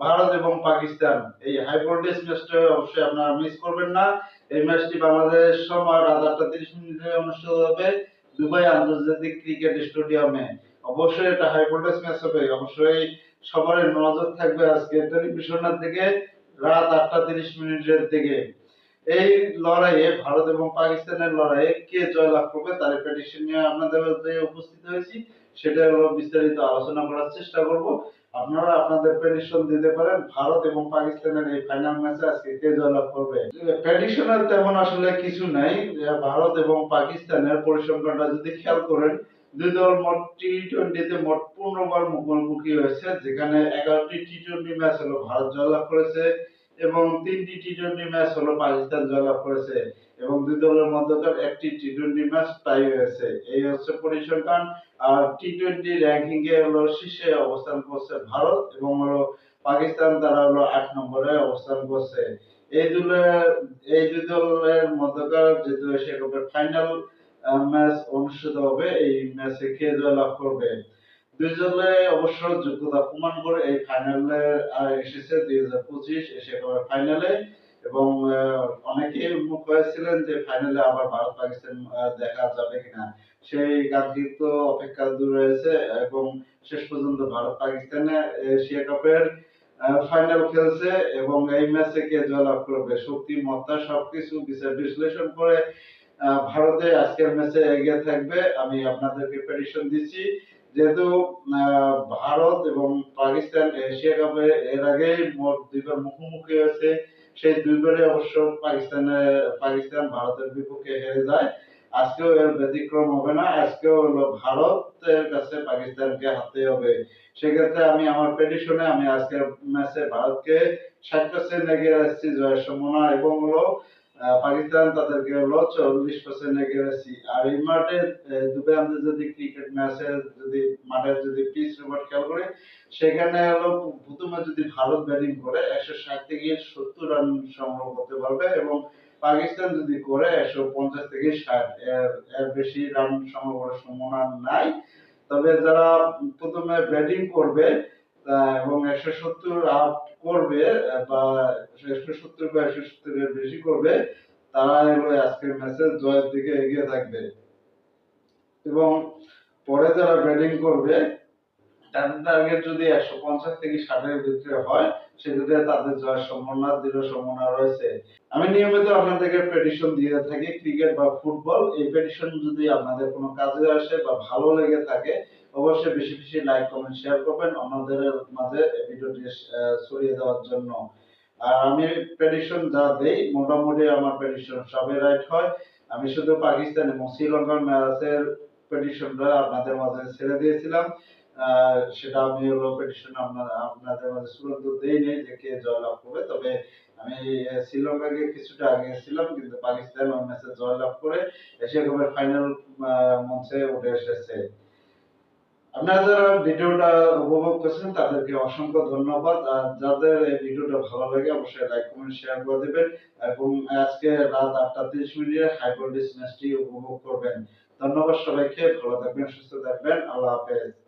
ভারত এবং পাকিস্তান। এই ম্যাচটা অবশ্যই আপনারা মিস করবেন না। এই ম্যাচটি বাংলাদেশ সময় রাত আটটা তিরিশ মিনিটে অনুষ্ঠিত হবে দুবাই আন্তর্জাতিক ক্রিকেট স্টেডিয়ামে অবশ্যই এটা হাই ম্যাচ হবে। অবশ্যই সবার নজর থাকবে আজকে টেলিভিশনের দিকে। রাত আটটা তিরিশ মিনিটের দিকে। এই লড়াইয়ে ভারত এবং পাকিস্তানের লড়াইয়ে কে জয়লাভ করবে তার প্রেডিকশন নিয়ে আপনাদের মধ্যে উপস্থিত হয়েছি। সেটা হলো বিস্তারিত আলোচনা করার চেষ্টা করব। আপনারা আপনাদের প্রেডিকশন দিতে পারেন। ভারত এবং পাকিস্তানের এই ফাইনাল ম্যাচে আজকে কে জয়লাভ করবে? প্রেডিকশনের তেমন আসলে কিছু নাই। ভারত এবং পাকিস্তানের পরিসংখ্যানটা যদি খেয়াল করেন যেখানে এগারোটি টি টোয়েন্টি ম্যাচ হলো ভারত জয়লাভ করেছে এবং তিনটি টি টোয়েন্টি ম্যাচ হলো পাকিস্তান জয়লাভ করেছে এবং দুই দলের মধ্যকার একটি টি টোয়েন্টি ম্যাচ টাই হয়েছে। এই হচ্ছে পরিসংখ্যান। আর টি টোয়েন্টি র্যাঙ্কিং এ হলো শীর্ষে অবস্থান করছে ভারত এবং হলো পাকিস্তান, তারা হলো আট নম্বরে অবস্থান করছে। এই দলের, এই দুই দলের মধ্যকার যেহেতু এশিয়া কাপের ফাইনাল ম্যাচ অনুষ্ঠিত হবে এই ম্যাচে কে জয়লাভ করবে? দুই দলে অবশ্য যোগ্যতা প্রমাণ করে এই ফাইনালে এসেছে দুই হাজার পঁচিশ এশিয়া ফাইনালে এবং আহ, অনেকেই উন্মুখ হয়েছিলেন যে ফাইনালে আবার ভারত পাকিস্তান দেখা যাবে কিনা। সেই কাঙ্ক্ষিত অপেক্ষা দূর রয়েছে এবং শেষ পর্যন্ত ভারত পাকিস্তানে এশিয়া কাপের ফাইনাল খেলছে এবং এই ম্যাচে কে জয়লাভ করবে? শক্তি মত্তা সবকিছু বিচার বিশ্লেষণ করে ভারতে আজকের ম্যাচে এগিয়ে থাকবে। আমি আপনাদেরকে প্রেডিকশন দিচ্ছি, যেহেতু ভারত এবং পাকিস্তান এশিয়া কাপে এর আগে মোট দুইবার মুখোমুখি হয়েছে। সেই দুইবারে অবশ্য পাকিস্তানে, পাকিস্তান ভারতের বিপক্ষে হেরে যায়। আজকেও এর ব্যতিক্রম হবে না, আজকেও হলো ভারতের কাছে পাকিস্তানকে হারতে হবে। সেক্ষেত্রে আমি আমার প্রেডিশনে আমি আজকের ম্যাচে ভারতকে ষাট পার্সেন্ট এগিয়ে রাখছি জয়ের সম্ভাবনা এবং হলো পাকিস্তান তাদেরকে হলো চল্লিশ পার্সেন্ট রাখছি আর এই মাঠে আহ, দুবাই আন্তর্জাতিক ক্রিকেট ম্যাচে যদি মাঠে যদি পিচ রিপোর্ট খেয়াল করে সেখানে হলো প্রথমে যদি ভারত ব্যাটিং করে একশো ষাট থেকে সত্তর রান সংগ্রহ করতে পারবে এবং পাকিস্তান যদি করে একশো পঞ্চাশ থেকে ষাট। এর বেশি রান সংগ্রহ করার সম্ভাবনা নাই। তবে যারা প্রথমে ব্যাটিং করবে এবং একশো সত্তর আপ করবে বা একশো সত্তর বা একশো সত্তরের বেশি করবে, তারা আজকের ম্যাচে জয়ের দিকে এগিয়ে থাকবে। এবং পরে যারা ব্যাটিং করবে, তাদের টার্গেট যদি একশো পঞ্চাশ থেকে ষাটের ভিতরে হয়, সেক্ষেত্রে তাদের জয়ের সম্ভাবনা, দৃঢ় সম্ভাবনা রয়েছে। আমি নিয়মিত আপনাদেরকে প্রেডিকশন দিয়ে থাকি ক্রিকেট বা ফুটবল এই প্রেডিকশন যদি আপনাদের কোনো কাজে আসে বা ভালো লেগে থাকে অবশ্যই বেশি বেশি লাইক কমেন্ট শেয়ার করবেন। অন্যদের মাঝে ভিডিওটি ছড়িয়ে দেওয়ার জন্য। আর আমি প্রেডিকশন যা দেই, মোটামুটি আমার প্রেডিকশন সবই রাইট হয়। আমি শুধু পাকিস্তান এবং শ্রীলঙ্কার ম্যাচের প্রেডিকশনটা আপনাদের মাঝে ছেড়ে দিয়েছিলাম। সেটা আমি হলো প্রেডিকশন আপনাদের মাঝে চূড়ান্ত দেই নেই যে কে জয়লাভ করবে। তবে আমি শ্রীলঙ্কাকে কিছুটা আগে ছিলাম কিন্তু পাকিস্তান ওই ম্যাচে জয়লাভ করে এশিয়া কাপের ফাইনাল মঞ্চে উঠে এসেছে। আপনারা যারা ভিডিওটা উপভোগ করছেন, তাদেরকে অসংখ্য ধন্যবাদ। আর যাদের এই ভিডিওটা ভালো লাগে, অবশ্যই লাইক কমেন্ট শেয়ার করে দেবেন। এবং আজকে রাত আটটা তিরিশ মিনিটে ভোল্টেজ ম্যাচটি উপভোগ করবেন। ধন্যবাদ সবাইকে। ভালো থাকবেন, সুস্থ থাকবেন। আল্লাহ হাফেজ।